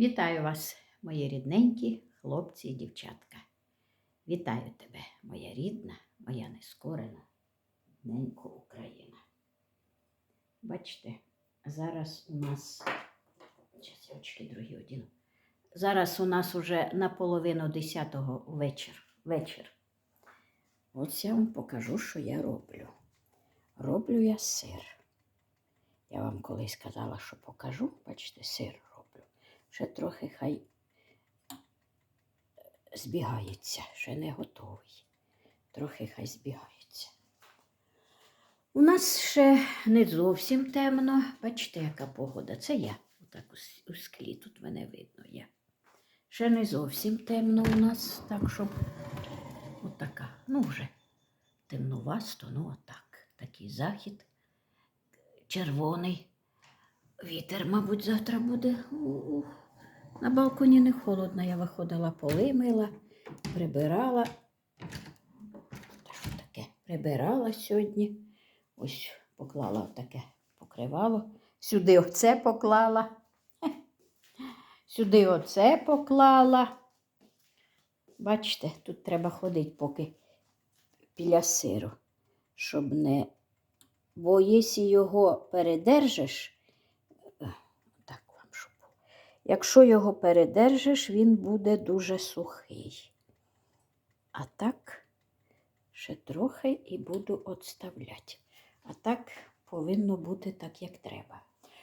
Вітаю вас, мої рідненькі хлопці і дівчатка. Вітаю тебе, моя рідна, моя нескорена, ненько Україна. Бачите, зараз у нас. Зараз я очки другі одіну. Зараз у нас уже наполовину десятого вечір. вечір. Ось я вам покажу, що я роблю. Роблю я сир. Я вам колись казала, що покажу, бачите, сир. Ще трохи хай збігається, ще не готовий. Трохи хай збігається. У нас ще не зовсім темно. Бачите, яка погода. Це я. Отак у склі тут мене видно я. Ще не зовсім темно у нас, так щоб отака. Ну, вже темнувасто, ну отак. Такий захід. Червоний. Вітер, мабуть, завтра буде. Ух. На балконі не холодно. Я виходила, поли мила, прибирала. Та таке? Прибирала сьогодні. Ось поклала таке покривало. Сюди оце поклала. Сюди оце поклала. Бачите, тут треба ходити поки біля сиру, щоб не. Бо якщо його передержиш, е, так вам щоб. було. Якщо його передержиш, він буде дуже сухий. А так, ще трохи і буду отставляти. А так повинно бути так, як треба.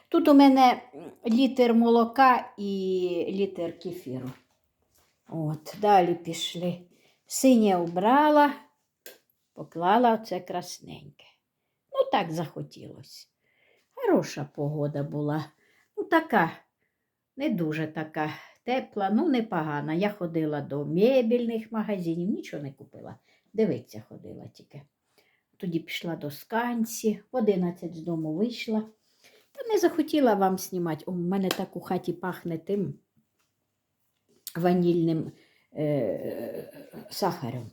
Тут у мене літр молока і літр кефіру. От, далі пішли. Синє убрала, поклала оце красненьке. Ну, так захотілося. Хороша погода була. Ну, така, не дуже така тепла, ну непогана. Я ходила до мебільних магазинів, нічого не купила. Дивиться, ходила тільки. Тоді пішла до сканці, в 11 з дому вийшла. Та не захотіла вам знімати. У мене так у хаті пахне тим ванільним е- сахарем.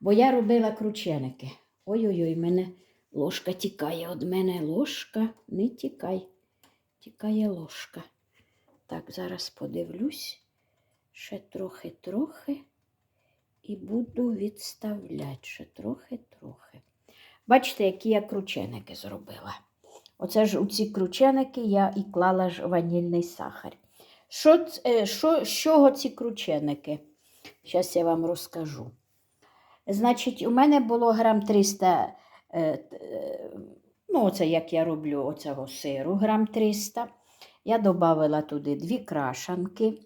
Бо я робила крученики. Ой-ой-ой, мене ложка тікає від мене. Ложка, не тікай. Тікає ложка. Так, зараз подивлюсь. Ще трохи-трохи. І буду відставляти ще трохи-трохи. Бачите, які я крученики зробила. Оце ж у ці крученики я і клала ж ванільний сахар. Що, е, що, з чого ці крученики? Зараз я вам розкажу. Значить, у мене було грам 300, е, е, ну, оце як я роблю оцього сиру, грам 300. Я додавала туди дві крашанки.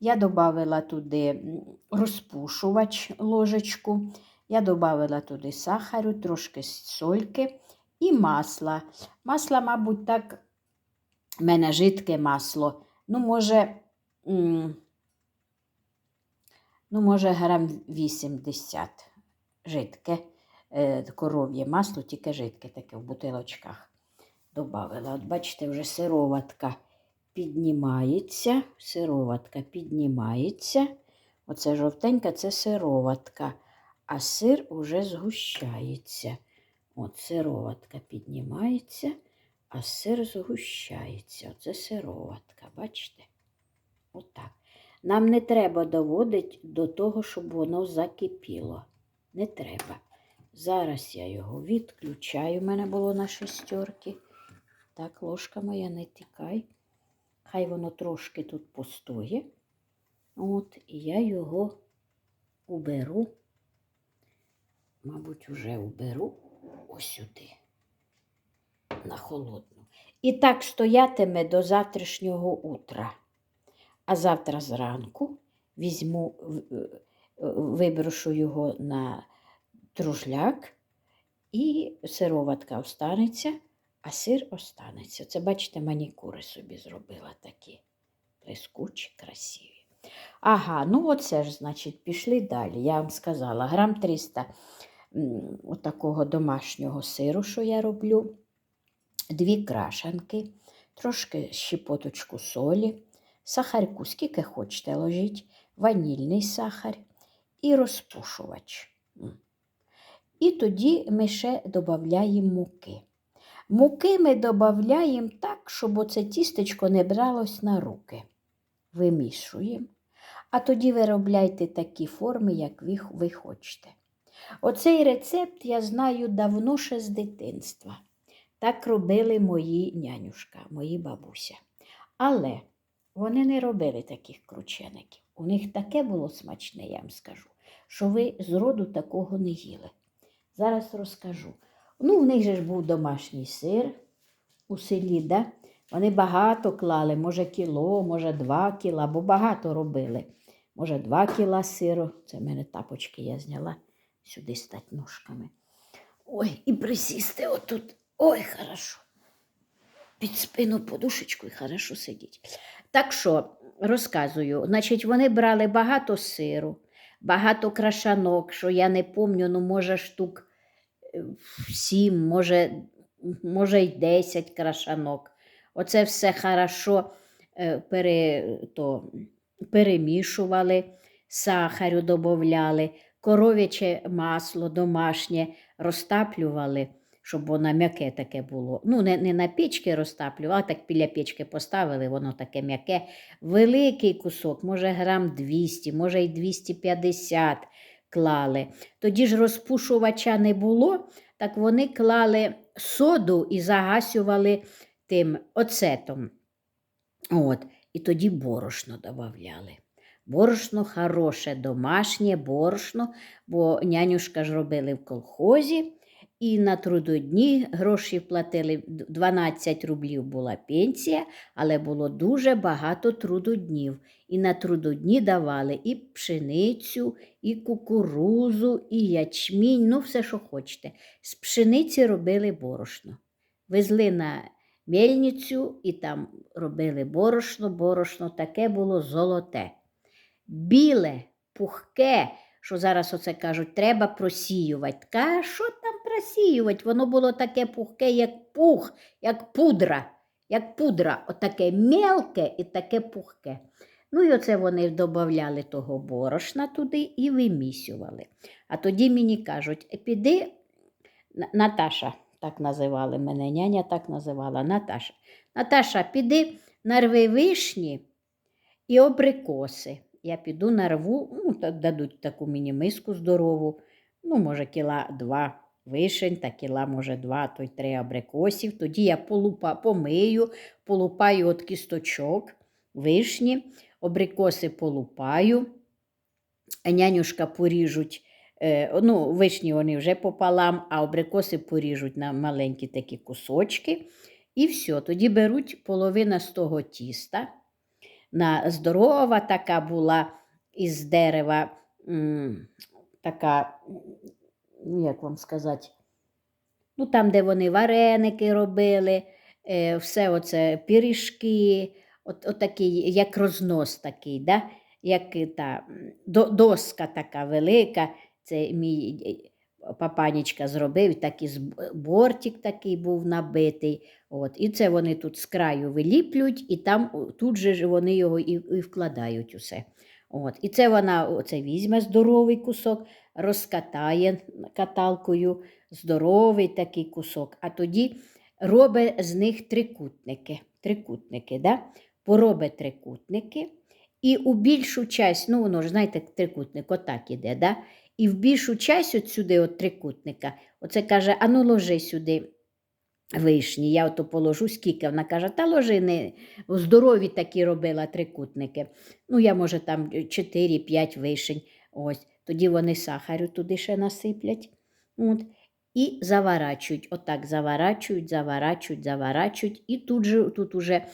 Я додавала туди розпушувач ложечку. Я додавала туди сахару, трошки сольки і масла. Масло, мабуть, так, в мене жидке масло. Ну, може, ну, може, грам 80 жидке, е, коров'є масло, тільки жидке таке в бутилочках. Добавила. От бачите, вже сироватка піднімається. Сироватка піднімається. Оце жовтенька це сироватка, а сир уже згущається. От сироватка піднімається, а сир згущається. Оце сироватка, бачите? Отак. Нам не треба доводити до того, щоб воно закипіло. Не треба. Зараз я його відключаю. У мене було на шестерки. Так, ложка моя, не тікай. Хай воно трошки тут постоє. От, і я його уберу, мабуть, вже уберу ось сюди, на холодну. І так стоятиме до завтрашнього утра. А завтра зранку візьму, е, виброшу його на тружляк, і сироватка останеться, а сир останеться. Це, бачите, манікури собі зробила такі блискучі, красиві. Ага, ну оце ж, значить, пішли далі. Я вам сказала, грам 300 м, отакого домашнього сиру, що я роблю, дві крашанки, трошки щепоточку солі, сахарку, скільки хочете ложіть, ванільний сахар і розпушувач. І тоді ми ще додаємо муки. Муки ми додаємо так, щоб оце тістечко не бралось на руки. вимішуємо, а тоді виробляйте такі форми, як ви, хочете. Оцей рецепт я знаю давно ще з дитинства. Так робили мої нянюшка, мої бабуся. Але вони не робили таких кручеників. У них таке було смачне, я вам скажу, що ви зроду такого не їли. Зараз розкажу. Ну, в них же ж був домашній сир у селі, да? Вони багато клали, може кіло, може два кіла, бо багато робили. Може, два кіла сиру. Це в мене тапочки я зняла сюди стать ножками. Ой, і присісти отут. Ой, хорошо. Під спину подушечку і хорошо сидіть. Так що розказую, значить, вони брали багато сиру, багато крашанок, що я не пам'ятаю, ну, може, штук сім, може, може й десять крашанок. Оце все хорошо е, пере, то, перемішували, сахарю додавали, коров'яче масло домашнє розтаплювали, щоб воно м'яке таке було. Ну, не, не на печки розтаплювали, а так біля печки поставили, воно таке м'яке. Великий кусок, може грам 200, може й 250 клали. Тоді ж розпушувача не було, так вони клали соду і загасювали тим оцетом. От, і тоді борошно додавали. Борошно хороше, домашнє борошно, бо нянюшка ж робили в колхозі, і на трудодні гроші платили 12 рублів була пенсія, але було дуже багато трудоднів. І на трудодні давали і пшеницю, і кукурузу, і ячмінь, ну все, що хочете. З пшениці робили борошно. Везли на мельницю і там робили борошно, борошно таке було золоте. Біле, пухке, що зараз оце кажуть, треба просіювати. Та що там просіювати? Воно було таке пухке, як пух, як пудра, як пудра, отаке мелке і таке пухке. Ну і оце вони додавали того борошна туди і вимісювали. А тоді мені кажуть, «Е, піди, Наташа, так називали мене, няня так називала Наташа. Наташа, піди нарви вишні і абрикоси. Я піду нарву, ну, дадуть таку мені миску здорову, ну, може, кіла два вишень, та кіла, може, два, то й три абрикосів. Тоді я полупа, помию, полупаю от кісточок вишні, абрикоси полупаю, нянюшка поріжуть. е, Ну, вишні вони вже пополам, а абрикоси поріжуть на маленькі такі кусочки. І все, тоді беруть половина з того тіста. На здорова така була із дерева, така, як вам сказати, ну там, де вони вареники робили, е, все оце пиріжки, от, от такий, як рознос такий, да? як та до, доска така велика. Це мій е, папанічка зробив, такий з- бортик такий був набитий. От, і це вони тут з краю виліплюють, і там тут же вони його і, і вкладають усе. От, і це вона оце візьме здоровий кусок, розкатає каталкою здоровий такий кусок, а тоді робить з них трикутники. трикутники да? Поробить трикутники, і у більшу часть, ну воно ж знаєте, трикутник отак іде, да? і в більшу часть от сюди от трикутника, оце каже, ану ложи сюди вишні. Я ото положу скільки. Вона каже, та ложи здорові такі робила трикутники. Ну, я, може, там 4-5 вишень. Ось. Тоді вони сахарю туди ще насиплять. От. І заворачують. Отак заворачують, заворачують, заворачують. І тут же тут уже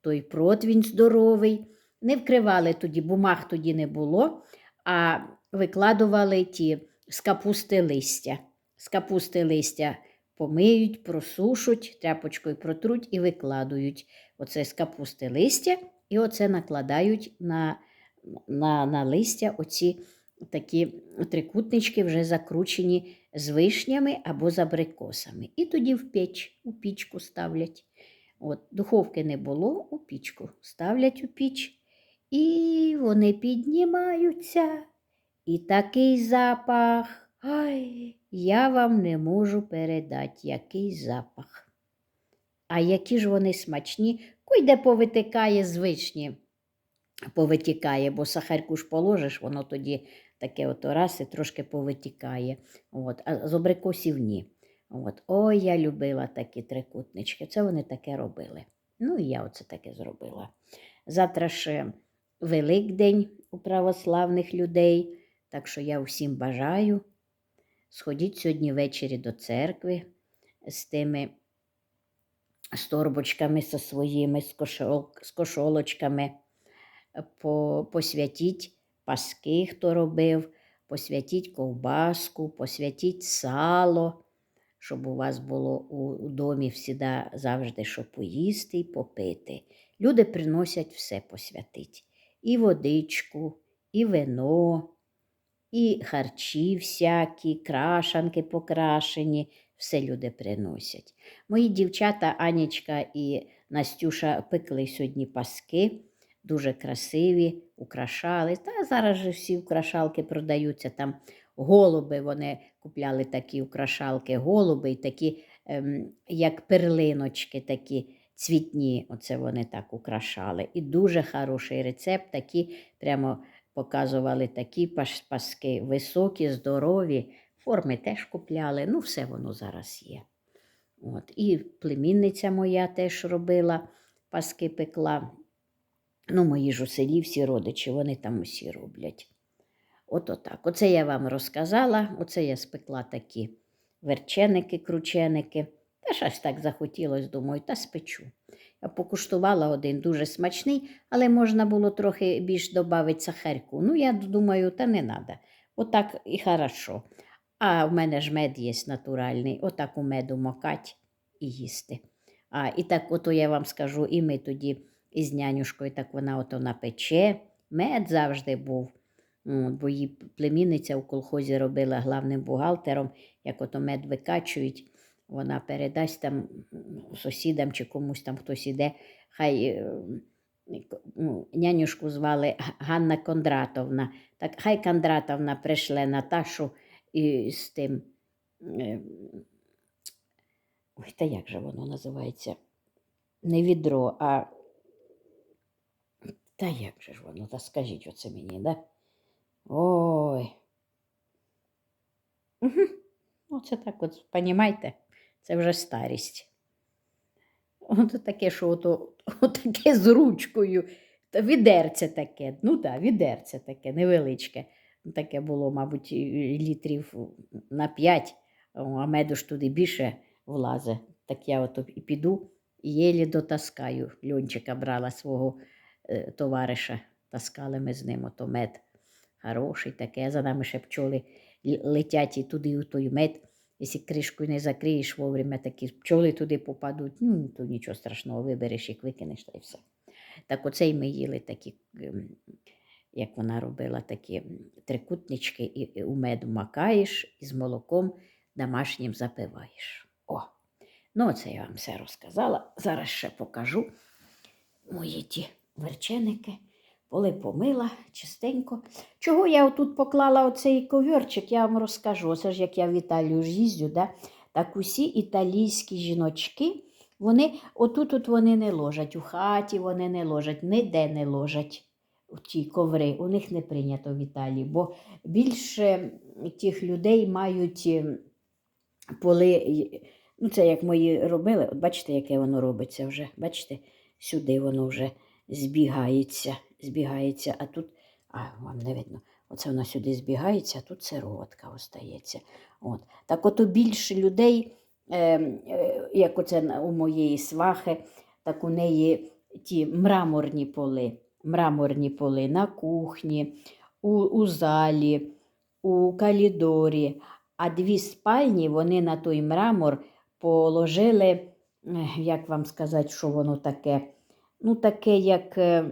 той противень здоровий. Не вкривали тоді, бумаг тоді не було, а викладували ті з капусти листя. З капусти листя помиють, просушуть, тряпочкою протруть і викладують оце з капусти листя, і оце накладають на, на, на листя оці такі трикутнички, вже закручені з вишнями або з абрикосами. І тоді в печ, у пічку ставлять. От, духовки не було, у пічку ставлять у піч. І вони піднімаються. І такий запах. Ай, я вам не можу передати, який запах. А які ж вони смачні, койде повитикає з вишні. повитікає, бо сахарку ж положиш, воно тоді таке от раз і трошки повитікає. От. А з абрикосів ні. От. Ой, я любила такі трикутнички. Це вони таке робили. Ну і я оце таке зробила. Завтра ж Великдень у православних людей, так що я всім бажаю. Сходіть сьогодні ввечері до церкви з тими з торбочками со своїми, з, кошол, з кошолочками. По, посвятіть паски, хто робив, посвятіть ковбаску, посвятіть сало, щоб у вас було у, домі всіда завжди що поїсти і попити. Люди приносять все посвятить. І водичку, і вино, і харчі всякі, крашанки покрашені, все люди приносять. Мої дівчата Анічка і Настюша пекли сьогодні паски, дуже красиві, украшали. Та зараз же всі украшалки продаються. Там голуби, вони купляли такі украшалки, голуби такі, ем, як перлиночки, такі цвітні. Оце вони так украшали. І дуже хороший рецепт, такі прямо показували такі паски, високі, здорові. Форми теж купляли, ну все воно зараз є. От. І племінниця моя теж робила, паски пекла. Ну, мої ж у селі всі родичі, вони там усі роблять. От отак. Оце я вам розказала, оце я спекла такі верченики, крученики. Та щось так захотілося, думаю, та спечу. Я покуштувала один дуже смачний, але можна було трохи більш додати сахарку. Ну, я думаю, та не треба. Отак і хорошо. А в мене ж мед є натуральний, отак у меду макать і їсти. А, і так, ото я вам скажу, і ми тоді із нянюшкою, так вона ото напече. Мед завжди був. Бо її племінниця у колхозі робила главним бухгалтером, як ото мед викачують, вона передасть там сусідам чи комусь там хтось іде, хай е, нянюшку звали Ганна Кондратовна. Так хай Кондратовна пришле Наташу і з тим. е, Ой, та як же воно називається? Не відро, а. Та як же ж воно? Та скажіть оце мені, да? Ой. Угу. Ну, це так от, понімаєте, це вже старість. От таке, що ото, таке з ручкою. Та відерце таке. Ну так, відерце таке, невеличке. Таке було, мабуть, літрів на 5, а меду ж туди більше влазе. Так я ото і піду єлі дотаскаю. Льончика брала свого товариша, таскали ми з ним ото мед. Хороший таке, за нами ще пчоли летять і туди у той мед. Якщо кришкою не закриєш вовремя, такі пчоли туди попадуть, ну то нічого страшного, вибереш їх, викинеш та й все. Так оце й ми їли такі, ем, як вона робила, такі трикутнички, і, у меду макаєш і з молоком домашнім запиваєш. О, ну це я вам все розказала. Зараз ще покажу мої ті верченики. Поли помила чистенько. Чого я отут поклала оцей ковірчик, я вам розкажу. Оце ж як я в Італію ж їздю, да? так усі італійські жіночки, вони отут от вони не ложать, у хаті вони не ложать, ніде не ложать ті коври. У них не прийнято в Італії, бо більше тих людей мають е, поли. Ну, це як мої робили. От бачите, яке воно робиться вже. Бачите, сюди воно вже збігається, збігається, а тут, а вам не видно, оце воно сюди збігається, а тут сироватка остається. От. Так ото більше людей, е, е, як оце у моєї свахи, так у неї ті мраморні поли, мраморні поли на кухні, у, у залі, у калідорі, а дві спальні вони на той мрамор положили, як вам сказати, що воно таке, ну таке, як, е,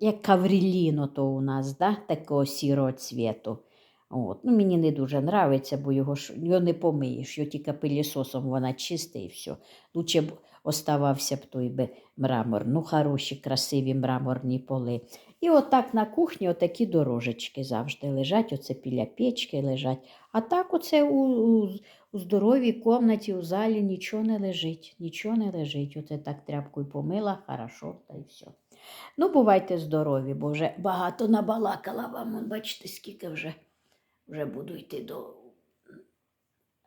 як кавріліно то у нас, да? такого сірого цвіту. От. Ну, мені не дуже подобається, бо його, його не помиєш, його тільки пилісосом вона чиста і все. Лучше оставався б той би мрамор. Ну, хороші, красиві мраморні поли. І отак на кухні отакі дорожечки завжди лежать, оце біля печки лежать. А так оце у, у, у здоровій комнаті, у залі нічого не лежить, нічого не лежить. Оце так тряпкою помила, хорошо, та й все. Ну, бувайте здорові, бо вже багато набалакала вам. Бачите, скільки вже, вже буду йти до,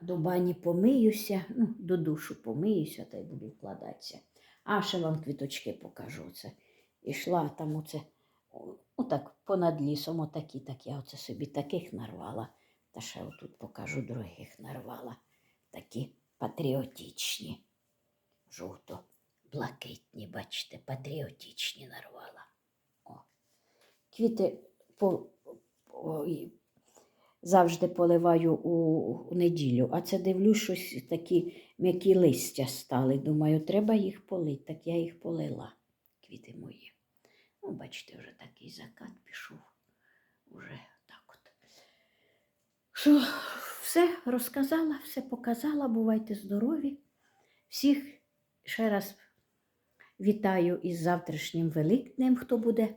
до бані помиюся, ну, до душу помиюся та й буду вкладатися. А ще вам квіточки покажу. Це. Ішла там оце, отак понад лісом, отакі, так я оце собі таких нарвала. Та ще отут покажу других нарвала. Такі патріотичні, жовто-блакитні, бачите, патріотичні нарвала. О. Квіти по, ой, завжди поливаю у, неділю, а це дивлюсь, щось такі м'які листя стали. Думаю, треба їх полити. Так я їх полила, квіти мої. Ну, бачите, вже такий закат пішов. Уже так от. Що, все розказала, все показала. Бувайте здорові. Всіх ще раз вітаю із завтрашнім Великднем, хто буде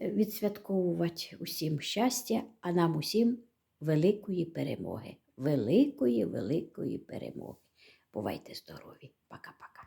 відсвятковувати усім щастя, а нам усім великої перемоги. Великої, великої перемоги. Бувайте здорові. Пока-пока.